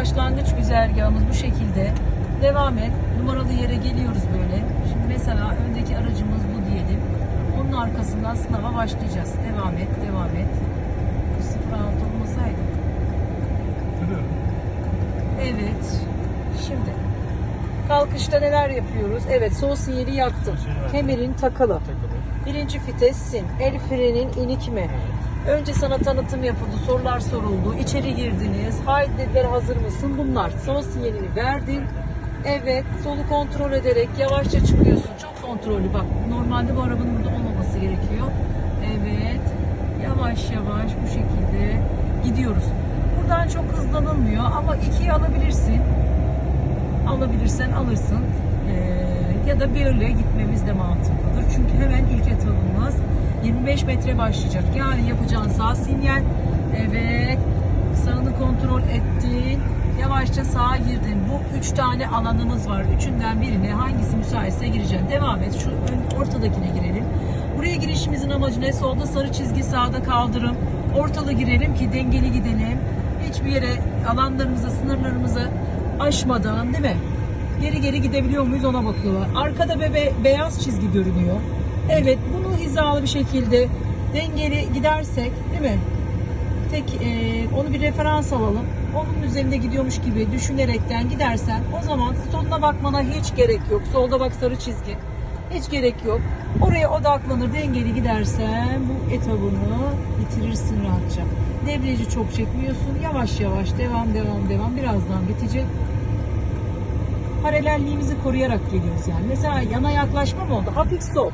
başlangıç güzergahımız bu şekilde. Devam et. Numaralı yere geliyoruz böyle. Şimdi mesela öndeki aracımız bu diyelim. Onun arkasından sınava başlayacağız. Devam et, devam et. Bu 06 olmasaydı. Evet. Şimdi kalkışta neler yapıyoruz? Evet, sol sinyali yaktım. Kemerin takılı. Birinci vitessin. El frenin inik mi? Önce sana tanıtım yapıldı, sorular soruldu, içeri girdiniz, haydi dediler hazır mısın? Bunlar. Sol sinyalini verdin. Evet, solu kontrol ederek yavaşça çıkıyorsun. Çok kontrollü bak. Normalde bu arabanın burada olmaması gerekiyor. Evet, yavaş yavaş bu şekilde gidiyoruz. Buradan çok hızlanılmıyor ama ikiyi alabilirsin. Alabilirsen alırsın. Ee, ya da birle gitmemiz de mantıklıdır. Çünkü hemen ilk etabımız 25 metre başlayacak. Yani yapacağın sağ sinyal. Evet. Sağını kontrol ettin. Yavaşça sağa girdin. Bu üç tane alanımız var. Üçünden birine hangisi müsaitse gireceksin. Devam et. Şu ortadakine girelim. Buraya girişimizin amacı ne? Solda sarı çizgi, sağda kaldırım. Ortada girelim ki dengeli gidelim. Hiçbir yere alanlarımıza, sınırlarımızı aşmadan değil mi? Geri geri gidebiliyor muyuz ona bakıyorlar. Arkada bebe beyaz çizgi görünüyor. Evet bunu hizalı bir şekilde dengeli gidersek değil mi? Tek e, onu bir referans alalım. Onun üzerinde gidiyormuş gibi düşünerekten gidersen o zaman sonuna bakmana hiç gerek yok. Solda bak sarı çizgi. Hiç gerek yok. Oraya odaklanır dengeli gidersen bu etabını bitirirsin rahatça. Debriyajı çok çekmiyorsun. Yavaş yavaş devam devam devam. Birazdan bitecek paralelliğimizi koruyarak geliyoruz yani. Mesela yana yaklaşma mı oldu? Hafif sol.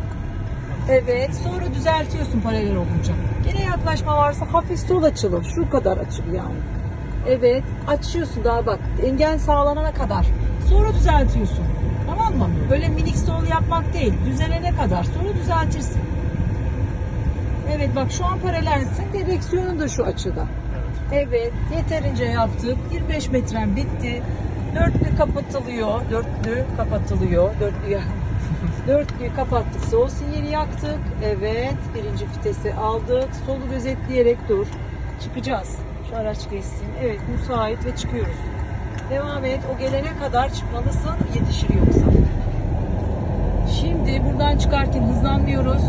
Evet. Sonra düzeltiyorsun paralel olunca. Yine yaklaşma varsa hafif sol açılır. Şu kadar açıl yani. Evet. Açıyorsun daha bak. Engen sağlanana kadar. Sonra düzeltiyorsun. Tamam mı? Böyle minik sol yapmak değil. Düzelene kadar. Sonra düzeltirsin. Evet bak şu an paralelsin. Direksiyonun da şu açıda. Evet. Evet, yeterince yaptık. 25 metrem bitti. Dörtlü kapatılıyor. Dörtlü kapatılıyor. Dörtlü Dörtlüyü kapattık. Sol sinyali yaktık. Evet, birinci vitesi aldık. Solu gözetleyerek dur. Çıkacağız. Şu araç geçsin. Evet, müsait ve çıkıyoruz. Devam et. O gelene kadar çıkmalısın. Yetişir yoksa. Şimdi buradan çıkarken hızlanmıyoruz.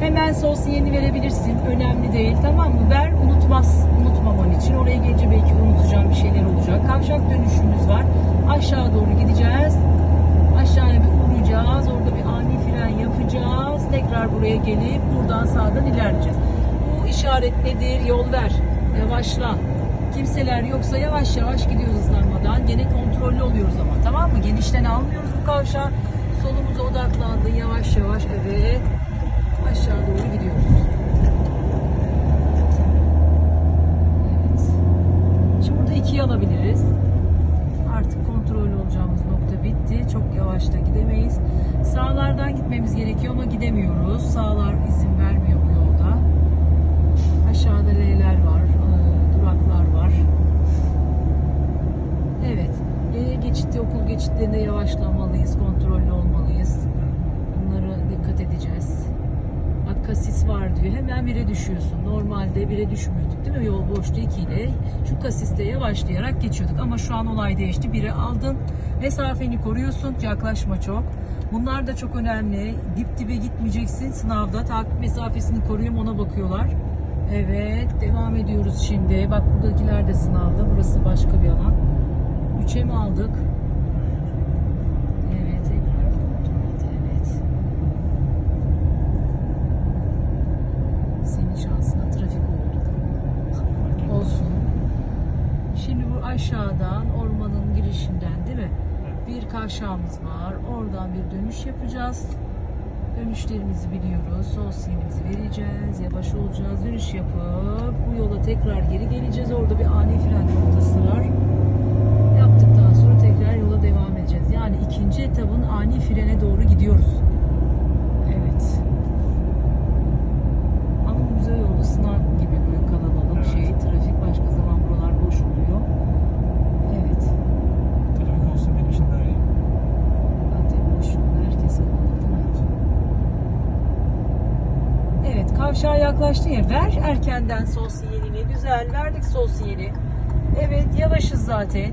Hemen sol sinyalini verebilirsin. Önemli değil. Tamam mı? Ver unutmaz. Unutmaman için. Oraya gelince belki unutacağım bir şeyler olacak. Kavşak dönüşümüz var. Aşağı doğru gideceğiz. Aşağıya bir uğrayacağız. Orada bir ani fren yapacağız. Tekrar buraya gelip buradan sağdan ilerleyeceğiz. Bu işaret nedir? Yol ver. Yavaşla. Kimseler yoksa yavaş yavaş gidiyoruz hızlanmadan. Gene kontrollü oluyoruz ama tamam mı? Genişten almıyoruz bu kavşağı. Solumuza odaklandın yavaş yavaş. Evet aşağı doğru gidiyoruz. Evet. Şimdi burada ikiye alabiliriz. Artık kontrollü olacağımız nokta bitti. Çok yavaş da gidemeyiz. Sağlardan gitmemiz gerekiyor ama gidemiyoruz. Sağlar izin vermiyor bu yolda. Aşağıda L'ler var, e, duraklar var. Evet. Geçitte, okul geçitlerinde yavaşlamalıyız, kontrollü olmalıyız. Bunlara dikkat edeceğiz. Bak kasis var diyor. Hemen bire düşüyorsun. Normalde bire düşmüyorduk değil mi? Yol boştu 2 ile. Şu kasiste yavaşlayarak geçiyorduk. Ama şu an olay değişti. Biri aldın. Mesafeni koruyorsun. Yaklaşma çok. Bunlar da çok önemli. Dip dibe gitmeyeceksin. Sınavda takip mesafesini koruyayım ona bakıyorlar. Evet. Devam ediyoruz şimdi. Bak buradakiler de sınavda. Burası başka bir alan. 3'e mi aldık? Evet. Evet. Senin şansına trafik oldu. Olsun. Şimdi bu aşağıdan ormanın girişinden değil mi? Bir kavşağımız var. Oradan bir dönüş yapacağız. Dönüşlerimizi biliyoruz. Sol sinyalimizi vereceğiz. Yavaş olacağız. Dönüş yapıp bu yola tekrar geri geleceğiz. Orada bir ani fren noktası var. Yaptıktan sonra tekrar yola devam edeceğiz. Yani ikinci etabın ani frene doğru gidiyoruz. Evet. Ama güzel oldu. Sınav gibi böyle kalabalık Evet. şey. Trafik başka zaman buralar boş oluyor. Evet. Trafik olsa benim için daha iyi. Zaten boş yolda herkes kalabalık. Evet kavşağa yaklaştın ya ver erkenden sol sinyalini güzel verdik sol sinyali. Evet yavaşız zaten.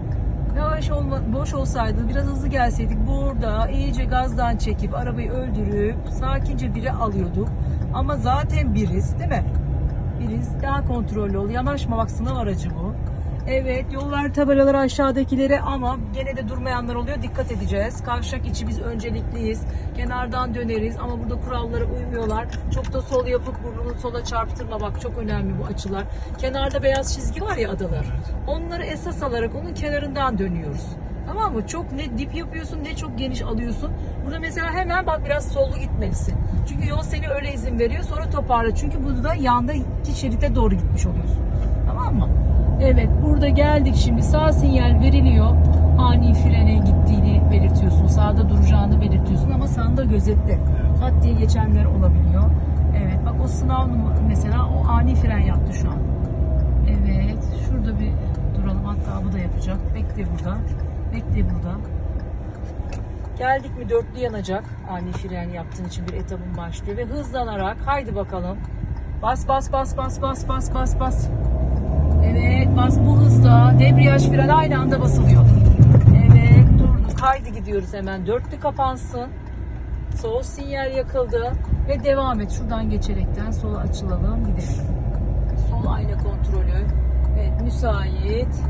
Yavaş olma, boş olsaydı biraz hızlı gelseydik burada iyice gazdan çekip arabayı öldürüp sakince biri alıyorduk. Ama zaten biriz değil mi? Biriz daha kontrollü ol. Yanaşma bak sınav aracı bu. Evet yol ver tabelaları aşağıdakilere ama gene de durmayanlar oluyor. Dikkat edeceğiz. Kavşak içi biz öncelikliyiz. Kenardan döneriz ama burada kurallara uymuyorlar. Çok da sol yapıp burnunu sola çarptırma bak çok önemli bu açılar. Kenarda beyaz çizgi var ya adalar. Onları esas alarak onun kenarından dönüyoruz. Tamam mı? Çok ne dip yapıyorsun ne çok geniş alıyorsun. Burada mesela hemen bak biraz sollu gitmelisin. Çünkü yol seni öyle izin veriyor. Sonra toparla. Çünkü burada yandaki şerite doğru gitmiş oluyorsun. Tamam mı? Evet burada geldik şimdi sağ sinyal veriliyor. Ani frene gittiğini belirtiyorsun. Sağda duracağını belirtiyorsun ama sağında gözetle. Hat diye geçenler olabiliyor. Evet bak o sınav mesela o ani fren yaptı şu an. Evet şurada bir duralım hatta bu da yapacak. Bekle burada. Bekle burada. Geldik mi dörtlü yanacak. Ani fren yaptığın için bir etapın başlıyor ve hızlanarak haydi bakalım. Bas bas bas bas bas bas bas bas. Evet bas bu hızla debriyaj fren aynı anda basılıyor. Evet durduk. Haydi gidiyoruz hemen. Dörtlü kapansın. Sol sinyal yakıldı. Ve devam et. Şuradan geçerekten sola açılalım. Gidelim. Sol ayna kontrolü. Evet müsait.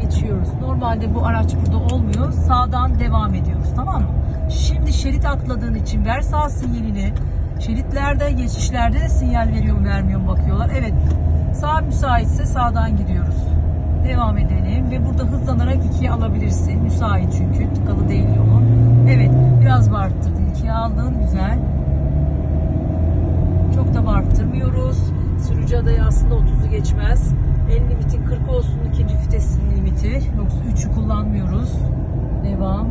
Geçiyoruz. Normalde bu araç burada olmuyor. Sağdan devam ediyoruz. Tamam mı? Şimdi şerit atladığın için ver sağ sinyalini. Şeritlerde, geçişlerde de sinyal veriyor mu vermiyor mu bakıyorlar. Evet. Sağ müsaitse sağdan gidiyoruz. Devam edelim ve burada hızlanarak ikiye alabilirsin. Müsait çünkü tıkalı değil yolun. Evet biraz bağırttırdın. ikiye aldın. Güzel. Çok da bağırttırmıyoruz. Sürücü adayı aslında 30'u geçmez. El limitin 40 olsun ikinci vitesin limiti. Yoksa 3'ü kullanmıyoruz. Devam.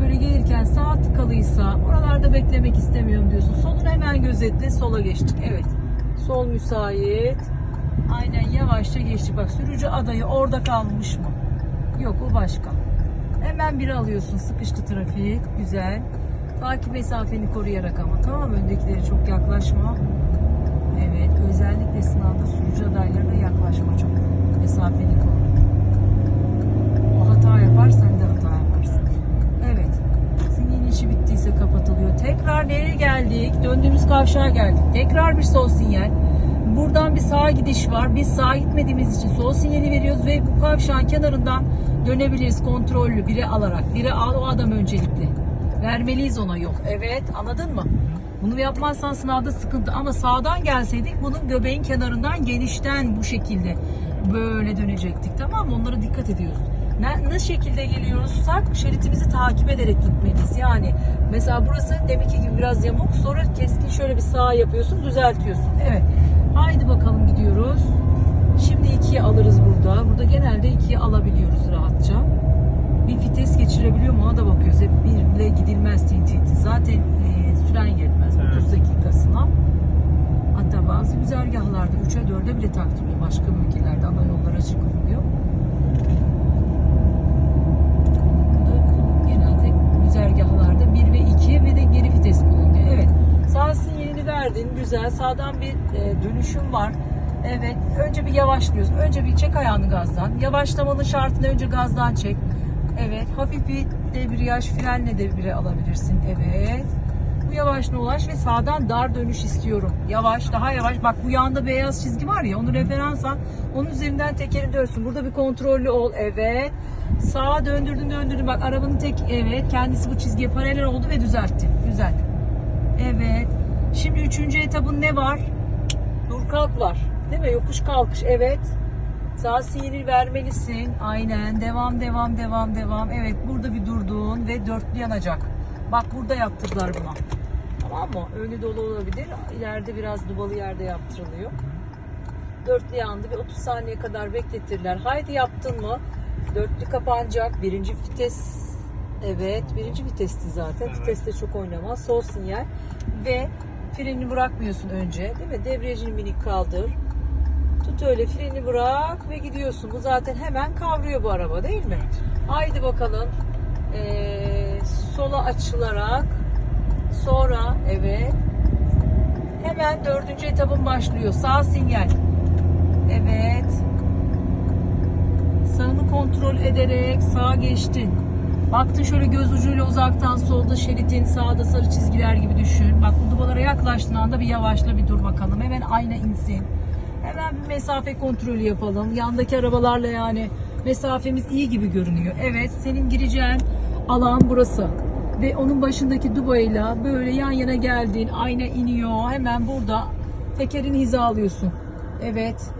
Buradan böyle gelirken sağ tıkalıysa oralarda beklemek istemiyorum diyorsun. Solunu hemen gözetle sola geçtik. Evet. Sol müsait. Aynen yavaşça geçtik. Bak sürücü adayı orada kalmış mı? Yok o başka. Hemen biri alıyorsun. Sıkıştı trafik. Güzel. Takip mesafeni koruyarak ama tamam mı? Öndekileri çok yaklaşma. Evet. Özellikle sınavda sürücü adaylarına yaklaşma çok. Mesafeni koru. O hata yapar sen de hata yaparsın. Evet. Sinyalin bittiyse kapatılıyor. Tekrar nereye geldik? Döndüğümüz kavşağa geldik. Tekrar bir sol sinyal. Buradan bir sağa gidiş var. Biz sağa gitmediğimiz için sol sinyali veriyoruz ve bu kavşağın kenarından dönebiliriz kontrollü biri alarak. Biri al o adam öncelikli. Vermeliyiz ona yol. Evet anladın mı? Bunu yapmazsan sınavda sıkıntı ama sağdan gelseydik bunun göbeğin kenarından genişten bu şekilde böyle dönecektik tamam mı? Onlara dikkat ediyoruz. Ne, ne şekilde geliyorsak şeritimizi takip ederek gitmeliyiz. Yani mesela burası deminki gibi biraz yamuk sonra keskin şöyle bir sağ yapıyorsun düzeltiyorsun. Evet. Haydi bakalım gidiyoruz. Şimdi ikiye alırız burada. Burada genelde ikiye alabiliyoruz rahatça. Bir vites geçirebiliyor mu ona da bakıyoruz. Hep bir bile gidilmez tinti. Zaten e, süren yetmez. Evet. 30 dakikasına. Hatta bazı güzergahlarda 3'e 4'e bile taktırıyor. Başka ülkelerde ana yollara çıkılıyor. Burada genelde güzergahlarda 1 ve 2 ve de geri vites kullanılıyor. Evet. Sağ sinyalini verdin. Güzel. Sağdan bir e, dönüşüm var. Evet. Önce bir yavaşlıyorsun. Önce bir çek ayağını gazdan. Yavaşlamanın şartını önce gazdan çek. Evet. Hafif bir debriyaj frenle de bire alabilirsin. Evet. Bu yavaşına ulaş ve sağdan dar dönüş istiyorum. Yavaş, daha yavaş. Bak bu yanda beyaz çizgi var ya onu referans al. Onun üzerinden tekerin dönsün. Burada bir kontrollü ol. Evet. Sağa döndürdün döndürdün. Bak arabanın tek evet kendisi bu çizgiye paralel oldu ve düzeltti. Güzel. Evet. Şimdi üçüncü etapın ne var? Dur kalk var. Değil mi? Yokuş kalkış. Evet. Sağ sinyali vermelisin. Aynen. Devam, devam, devam, devam. Evet. Burada bir durdun ve dörtlü yanacak. Bak burada yaptırdılar buna. Tamam mı? Önü dolu olabilir. İleride biraz dubalı yerde yaptırılıyor. Dörtlü yandı ve 30 saniye kadar bekletirler. Haydi yaptın mı? Dörtlü kapanacak. Birinci vites Evet, birinci vitesti zaten. Evet. Viteste çok oynamaz. Sol sinyal ve freni bırakmıyorsun önce, değil mi? Debriyajını minik kaldır. Tut öyle freni bırak ve gidiyorsun. Bu zaten hemen kavruyor bu araba değil mi? Evet. Haydi bakalım. Ee, sola açılarak sonra evet Hemen dördüncü etapın başlıyor. Sağ sinyal. Evet. Sağını kontrol ederek sağa geçtin. Baktın şöyle göz ucuyla uzaktan solda şeritin sağda sarı çizgiler gibi düşün. Bak bu dubalara yaklaştığın anda bir yavaşla bir dur bakalım. Hemen ayna insin. Hemen bir mesafe kontrolü yapalım. Yandaki arabalarla yani mesafemiz iyi gibi görünüyor. Evet senin gireceğin alan burası. Ve onun başındaki dubayla böyle yan yana geldin. Ayna iniyor. Hemen burada tekerini hizalıyorsun. Evet.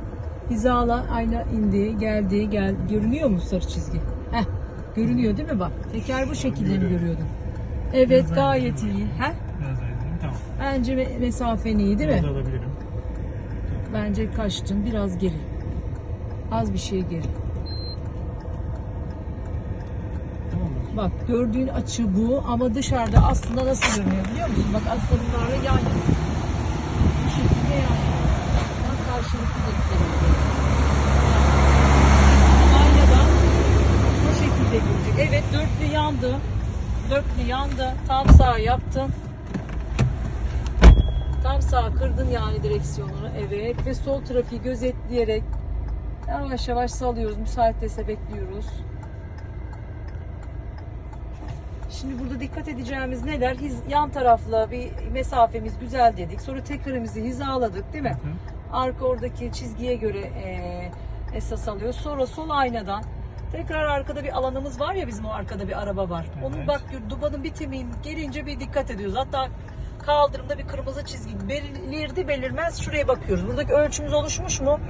Hizala ayna indi, geldi, gel. Görünüyor mu sarı çizgi? Heh. Görünüyor değil mi bak? Teker bu şekilde mi görüyordun? Evet Biraz gayet iyi. Heh. Biraz ineyim. Tamam. Bence me- mesafen iyi değil mi? alabilirim. Bence kaçtın biraz geri. Az bir şey geri. Tamam mı? Bak gördüğün açı bu ama dışarıda aslında nasıl görünüyor biliyor musun? Bak aslında bunlarla yan yana. Bu şekilde yan yana. Bak karşılıklı da görünüyor. Aynadan bu şekilde görecek. Evet dörtlü yandı. Dörtlü yandı. Tam sağ yaptın. Tam sağ kırdın yani direksiyonunu. Evet ve sol trafiği gözetleyerek yavaş yavaş salıyoruz. Müsaitse bekliyoruz. Şimdi burada dikkat edeceğimiz neler? Hiz, yan tarafla bir mesafemiz güzel dedik. Sonra tekerimizi hizaladık değil mi? Hı. Arka oradaki çizgiye göre eee, esas alıyor. Sonra sol aynadan tekrar arkada bir alanımız var ya bizim o arkada bir araba var. Onun Evet. bak dubanın bitimin gelince bir dikkat ediyoruz. Hatta kaldırımda bir kırmızı çizgi belirdi belirmez şuraya bakıyoruz. Buradaki ölçümüz oluşmuş mu?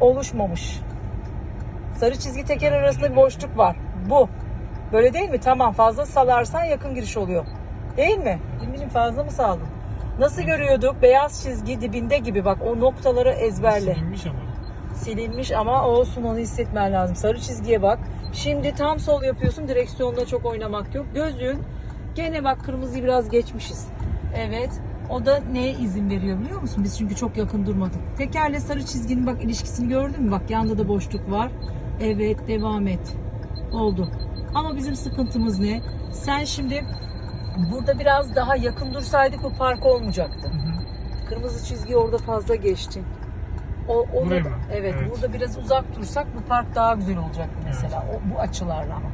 Oluşmamış. Sarı çizgi teker arasında bir boşluk var. Bu. Böyle değil mi? Tamam fazla salarsan yakın giriş oluyor. Değil mi? Eminim fazla mı saldın? Nasıl görüyorduk? Beyaz çizgi dibinde gibi bak o noktaları ezberle. Silinmiş ama. Silinmiş ama olsun onu hissetmen lazım. Sarı çizgiye bak. Şimdi tam sol yapıyorsun. Direksiyonda çok oynamak yok. Gözün gene bak kırmızıyı biraz geçmişiz. Evet. O da neye izin veriyor biliyor musun? Biz çünkü çok yakın durmadık. Tekerle sarı çizginin bak ilişkisini gördün mü? Bak yanda da boşluk var. Evet devam et. Oldu. Ama bizim sıkıntımız ne? Sen şimdi burada biraz daha yakın dursaydık bu park olmayacaktı. Hı hı. Kırmızı çizgiyi orada fazla geçtin. O, onu Buraya da- mı? evet, Evet. burada biraz uzak dursak bu park daha güzel olacak mesela o, bu açılarla ama.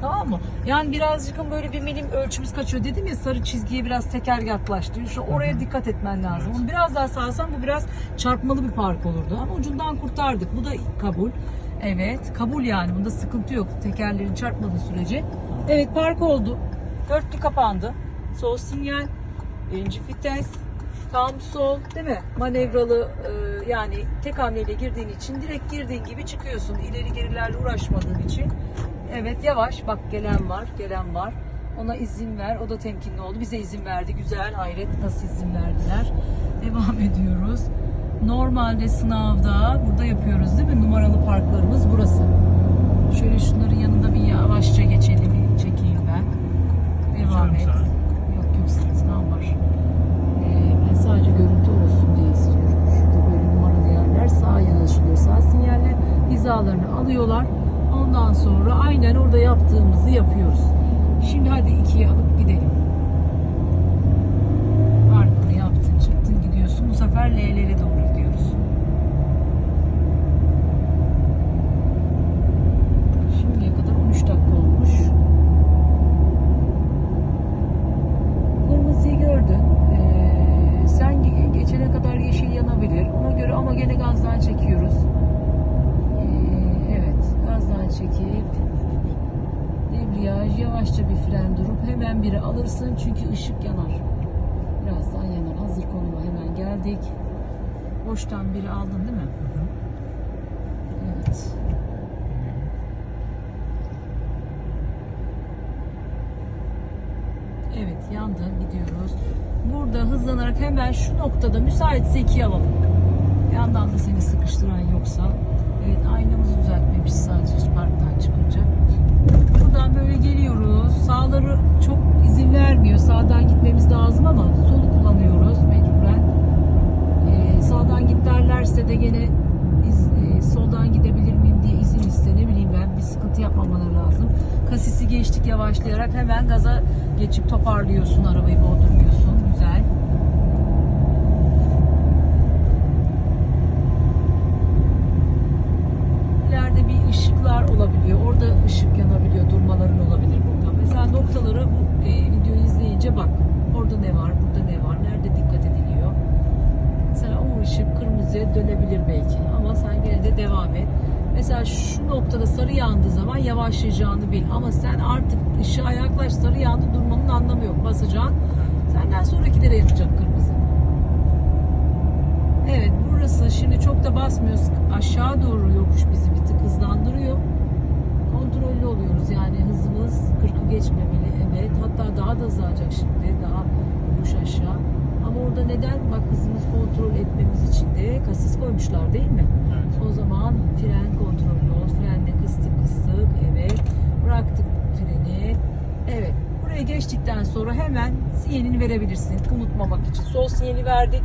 Tamam mı? Yani birazcık böyle bir milim ölçümüz kaçıyor. Dedim ya sarı çizgiye biraz teker yaklaştı. Şu oraya hı. dikkat etmen lazım. Evet. Onu biraz daha sağsan bu biraz çarpmalı bir park olurdu. Ama ucundan kurtardık. Bu da kabul. Evet, kabul yani. Bunda sıkıntı yok. Tekerlerin çarpmadığı sürece. Evet, park oldu. Dörtlü kapandı. Sol sinyal, birinci vites, tam sol değil mi? Manevralı e, yani tek hamleyle girdiğin için direkt girdiğin gibi çıkıyorsun. İleri gerilerle uğraşmadığın için. Evet yavaş bak gelen var gelen var. Ona izin ver. O da temkinli oldu. Bize izin verdi. Güzel. Hayret nasıl izin verdiler. Devam ediyoruz. Normalde sınavda burada yapıyoruz değil mi? Numaralı parklarımız burası. Şöyle şunların yanında bir yavaşça geçelim. Çekeyim ben. Devam et. Yok yok sınav var. Ee, sadece görüntü olsun diye istiyorum. Şurada böyle numaralı yerler sağa yanaşılıyor. Sağ sinyaller hizalarını alıyorlar. Ondan sonra aynen orada yaptığımızı yapıyoruz. Şimdi hadi ikiye alıp gidelim. Parkını yaptın, çıktın gidiyorsun. Bu sefer L'lere doğru gidiyoruz. Şimdiye kadar 13 dakika olmuş. Kırmızıyı gördün. Ee, sen ge- geçene kadar yeşil yanabilir. Ona göre ama gene gazdan çekiyoruz. Ee, evet, gazdan çekip debriyaj yavaşça bir fren durup hemen biri alırsın çünkü ışık yanar. Birazdan yanar. Hazır konuma hemen geldik. Boştan biri aldın değil mi? Hı hı. Evet. Evet yandı gidiyoruz. Burada hızlanarak hemen şu noktada müsaitse ikiye alalım. Yandan da seni sıkıştıran yoksa. Evet aynamızı düzeltmemiş sadece parktan çıkınca. Buradan böyle geliyoruz. Sağları çok izin vermiyor. Sağdan gitmemiz lazım ama solu kullanıyoruz mecburen. Ee, sağdan git derlerse de gene iz- e, soldan gidebilir miyim diye izin iste ne bileyim ben bir sıkıntı yapmamaları lazım. Kasisi geçtik yavaşlayarak hemen gaza geçip toparlıyorsun arabayı boğdurmuyorsun güzel. Noktalar olabiliyor. Orada ışık yanabiliyor. Durmaların olabilir burada. Mesela noktalara bu e, videoyu izleyince bak. Orada ne var? Burada ne var? Nerede dikkat ediliyor? Mesela o ışık kırmızıya dönebilir belki. Ama sen gene de devam et. Mesela şu noktada sarı yandığı zaman yavaşlayacağını bil. Ama sen artık ışığa yaklaş sarı yandı durmanın anlamı yok. Basacaksın. Senden sonrakilere yakacak kırmızı. Evet burası şimdi çok da basmıyoruz. Aşağı doğru yokuş bizi bir tık hızlandırıyor. Kontrollü oluyoruz yani hızımız 40'ı geçmemeli. Evet hatta daha da hızlanacak şimdi. Daha yokuş aşağı. Ama orada neden? Bak hızımız kontrol etmemiz için de kasis koymuşlar değil mi? Evet. O zaman fren kontrollü ol. Frenle kıstık kıstık. Evet. Bıraktık. Evet. Buraya geçtikten sonra hemen sinyalini verebilirsin. Unutmamak için. Sol sinyali verdik.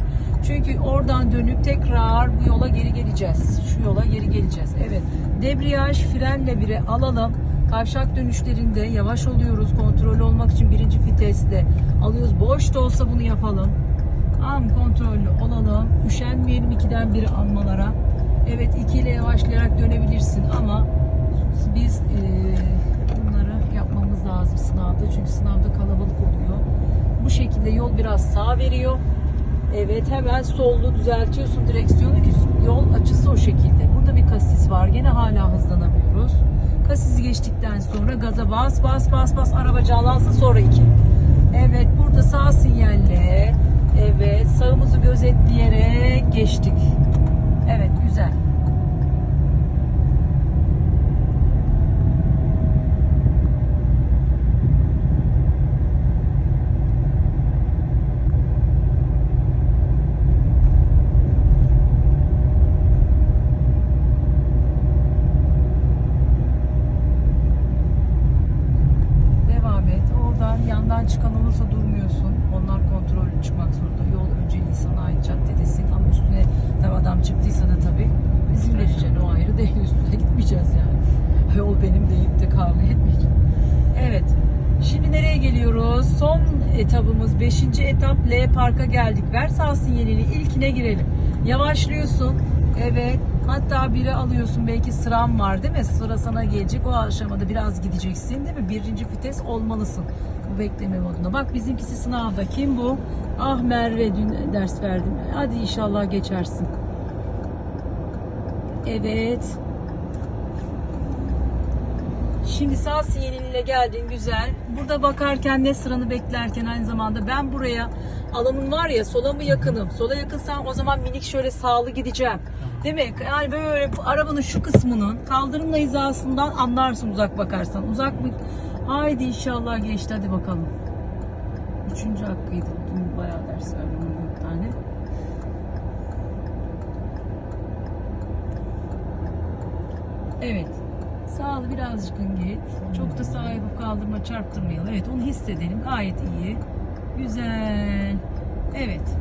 Çünkü oradan dönüp tekrar bu yola geri geleceğiz. Şu yola geri geleceğiz. Evet. Debriyaj frenle bire alalım. Kavşak dönüşlerinde yavaş oluyoruz. Kontrollü olmak için birinci viteste alıyoruz. Boş da olsa bunu yapalım. Am kontrollü olalım. Üşenmeyelim ikiden biri almalara. Evet iki ile yavaşlayarak dönebilirsin ama biz yapmamız lazım sınavda. Çünkü sınavda kalabalık oluyor. Bu şekilde yol biraz sağ veriyor. Evet hemen sollu düzeltiyorsun direksiyonu ki yol açısı o şekilde. Burada bir kasis var. Gene hala hızlanamıyoruz. Kasisi geçtikten sonra gaza bas bas bas bas araba canlansın sonra iki. Evet burada sağ sinyalle evet sağımızı gözetleyerek geçtik. Evet güzel. Devam et. Yandan çıkan olursa durmuyorsun. Onlar kontrollü çıkmak zorunda. Yol önceliği sana ait caddedesin ama üstüne tabii adam çıktıysa da tabii bizim geçeceksin. O ayrı değil. Üstüne gitmeyeceğiz yani. Yol benim deyip de kavga etmeyeceğim. Evet. Şimdi nereye geliyoruz? Son etabımız 5. etap L Park'a geldik. Ver sağ sinyalini ilkine girelim. Yavaşlıyorsun. Evet. Hatta biri alıyorsun. Belki sıram var değil mi? Sıra sana gelecek. O aşamada biraz gideceksin değil mi? Birinci vites olmalısın. Bu bekleme modunda. Bak bizimkisi sınavda. Kim bu? Ah Merve dün ders verdim. Hadi inşallah geçersin. Evet. Şimdi sağ sinyalinle geldin güzel. Burada bakarken ne sıranı beklerken aynı zamanda ben buraya alanım var ya sola mı yakınım? Sola yakınsam o zaman minik şöyle sağlı gideceğim. Değil mi? Yani böyle arabanın şu kısmının kaldırımla hizasından anlarsın uzak bakarsan. Uzak mı? Haydi inşallah geçti hadi bakalım. Üçüncü hakkıydı. Dün bayağı ders verdim bir tane. Evet. Sağlı birazcık git. Çok da yapıp kaldırma çarptırmayalım. Evet onu hissedelim. Gayet iyi. Güzel. Evet.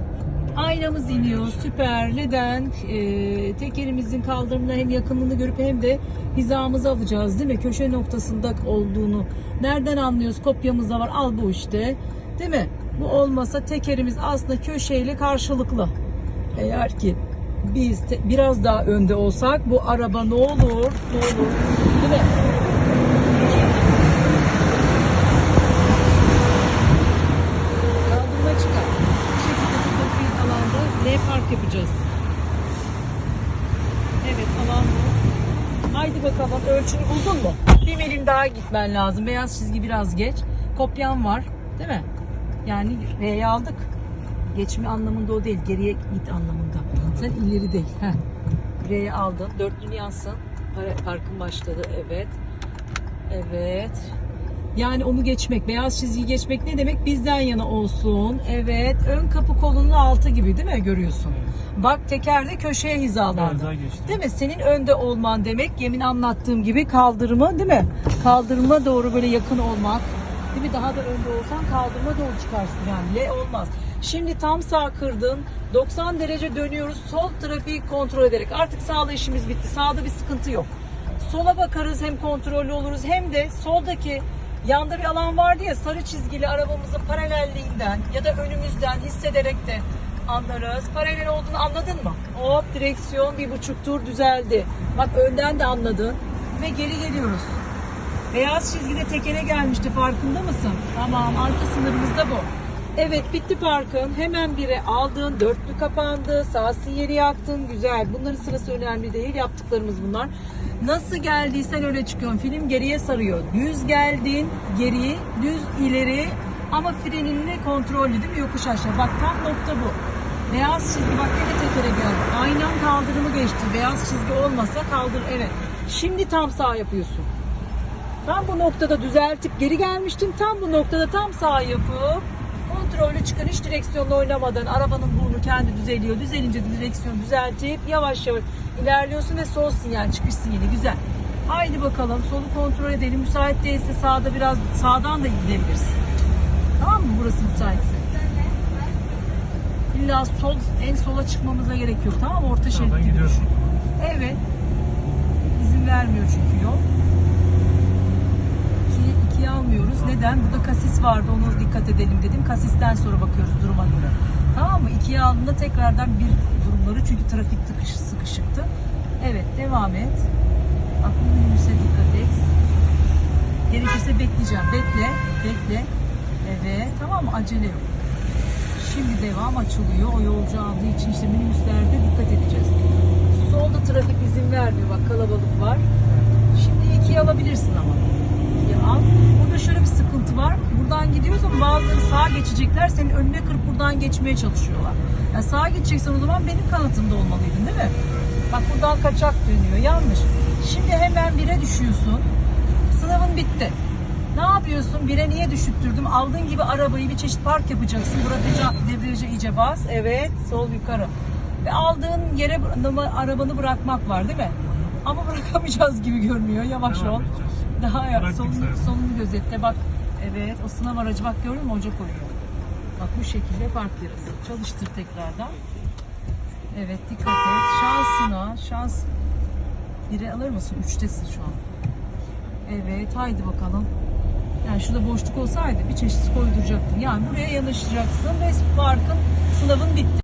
Aynamız iniyor. Süper. Neden? Ee, tekerimizin kaldırımına hem yakınlığını görüp hem de hizamızı alacağız değil mi? Köşe noktasında olduğunu. Nereden anlıyoruz? Kopyamızda var. Al bu işte. Değil mi? Bu olmasa tekerimiz aslında köşeyle karşılıklı. Eğer ki biz biraz daha önde olsak bu araba ne olur? Ne olur? Değil mi? Kaldırma çıkar. Bu şekilde burada bir alanda L park yapacağız. Evet alan bu. Haydi bakalım ölçünü buldun mu? Bir milim daha gitmen lazım. Beyaz çizgi biraz geç. Kopyan var değil mi? Yani R'yi aldık. Geçme anlamında o değil. Geriye git anlamında. Sen ileri değil. Heh. R'yi aldın. Dörtlü yansın. Par- Parkın başladı. Evet. Evet. Yani onu geçmek, beyaz çizgiyi geçmek ne demek? Bizden yana olsun. Evet. Ön kapı kolunun altı gibi değil mi? Görüyorsun. Bak teker de köşeye hizalandı. Değil mi? Senin önde olman demek yemin anlattığım gibi kaldırıma değil mi? Kaldırıma doğru böyle yakın olmak. Değil mi? Daha da önde olsan kaldırıma doğru çıkarsın yani. L olmaz. Şimdi tam sağ kırdın. 90 derece dönüyoruz. Sol trafiği kontrol ederek. Artık sağla işimiz bitti. Sağda bir sıkıntı yok. Sola bakarız hem kontrollü oluruz hem de soldaki yanda bir alan vardı ya sarı çizgili arabamızın paralelliğinden ya da önümüzden hissederek de anlarız. Paralel olduğunu anladın mı? Hop direksiyon bir buçuk tur düzeldi. Bak önden de anladın. ve geri geliyoruz. Beyaz çizgide tekere gelmişti farkında mısın? Tamam arka sınırımız da bu. Evet bitti parkın. Hemen bire aldın. Dörtlü kapandı. Sağ sinyali yaktın. Güzel. Bunların sırası önemli değil. Yaptıklarımız bunlar. Nasıl geldiysen öyle çıkıyorsun. Film geriye sarıyor. Düz geldin. Geri. Düz ileri. Ama freninle kontrollü değil mi? Yokuş aşağı. Bak tam nokta bu. Beyaz çizgi bak yine tekere geldi. Aynen kaldırımı geçti. Beyaz çizgi olmasa kaldır. Evet. Şimdi tam sağ yapıyorsun. Tam bu noktada düzeltip geri gelmiştim. Tam bu noktada tam sağ yapıp kontrollü çıkın direksiyonla oynamadan arabanın burnu kendi düzeliyor. Düzelince direksiyon düzeltip yavaş yavaş ilerliyorsun ve sol sinyal çıkış sinyali güzel. Haydi bakalım solu kontrol edelim. Müsait değilse sağda biraz sağdan da gidebilirsin. Tamam mı? Burası müsaitse. İlla sol en sola çıkmamıza gerek yok. Tamam mı? Orta şerit gibi düşün. Evet. İzin vermiyor çünkü yol. İkiye, ikiye Neden? Burada kasis vardı. Onu dikkat edelim dedim. Kasisten sonra bakıyoruz duruma göre. Tamam mı? İkiye aldığında tekrardan bir durumları çünkü trafik tıkış, sıkışıktı. Evet devam et. Aklın minibüse dikkat et. Gerekirse bekleyeceğim. Bekle. Bekle. Evet. Tamam mı? Acele yok. Şimdi devam açılıyor. O yolcu aldığı için işte minibüslerde dikkat edeceğiz. Solda trafik izin vermiyor. Bak kalabalık var. Şimdi ikiye alabilirsin ama. İkiye al. Burada şöyle bir sıkıntı var. Buradan gidiyoruz ama bazıları sağa geçecekler. Senin önüne kırıp buradan geçmeye çalışıyorlar. Yani sağa geçeceksen o zaman benim kanatımda olmalıydın değil mi? Bak buradan kaçak dönüyor. Yanlış. Şimdi hemen bire düşüyorsun. Sınavın bitti. Ne yapıyorsun? Bire niye düşüttürdüm? Aldığın gibi arabayı bir çeşit park yapacaksın. Burada debriyaja iyice bas. Evet. Sol yukarı. Ve aldığın yere arabanı bırakmak var değil mi? Ama bırakamayacağız gibi görünüyor. Yavaş ol. Daha ya, Bıraktık sonunu, gözetle bak. Evet o sınav aracı bak gördün mü hoca koyuyor. Bak bu şekilde park yarısı. Çalıştır tekrardan. Evet dikkat et. Şansına şans biri alır mısın? Üçtesin şu an. Evet haydi bakalım. Yani şurada boşluk olsaydı bir çeşit koyduracaktın. Yani buraya yanaşacaksın ve parkın sınavın bitti.